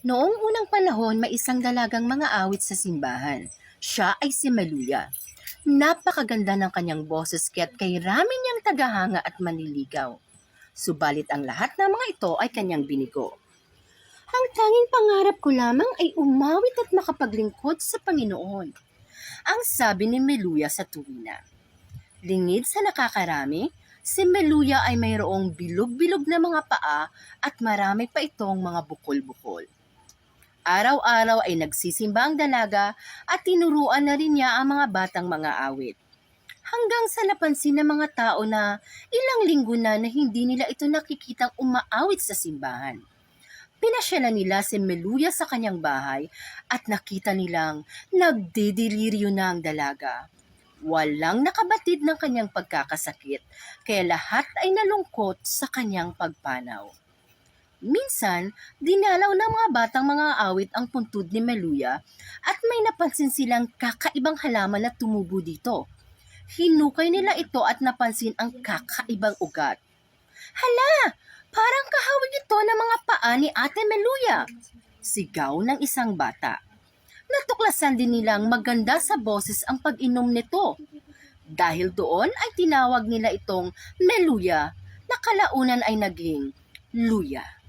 Noong unang panahon, may isang dalagang mga awit sa simbahan. Siya ay si Maluya. Napakaganda ng kanyang boses kaya't kay rami niyang tagahanga at manliligaw. Subalit ang lahat ng mga ito ay kanyang binigo. Ang tanging pangarap ko lamang ay umawit at makapaglingkod sa Panginoon. Ang sabi ni Meluya sa tuwina. Lingid sa nakakarami, si Meluya ay mayroong bilog-bilog na mga paa at marami pa itong mga bukol-bukol. Araw-araw ay nagsisimba ang dalaga at tinuruan na rin niya ang mga batang mga awit. Hanggang sa napansin ng mga tao na ilang linggo na na hindi nila ito nakikitang umaawit sa simbahan. Pinasyalan nila si Meluya sa kanyang bahay at nakita nilang nagdidiliryo na ang dalaga. Walang nakabatid ng kanyang pagkakasakit, kaya lahat ay nalungkot sa kanyang pagpanaw. Minsan, dinalaw ng mga batang mga awit ang puntod ni Meluya at may napansin silang kakaibang halaman na tumubo dito. Hinukay nila ito at napansin ang kakaibang ugat. Hala! Parang kahawig ito ng mga paa ni Ate Meluya. Sigaw ng isang bata. Natuklasan din nilang maganda sa boses ang pag-inom nito. Dahil doon ay tinawag nila itong Meluya na kalaunan ay naging Luya.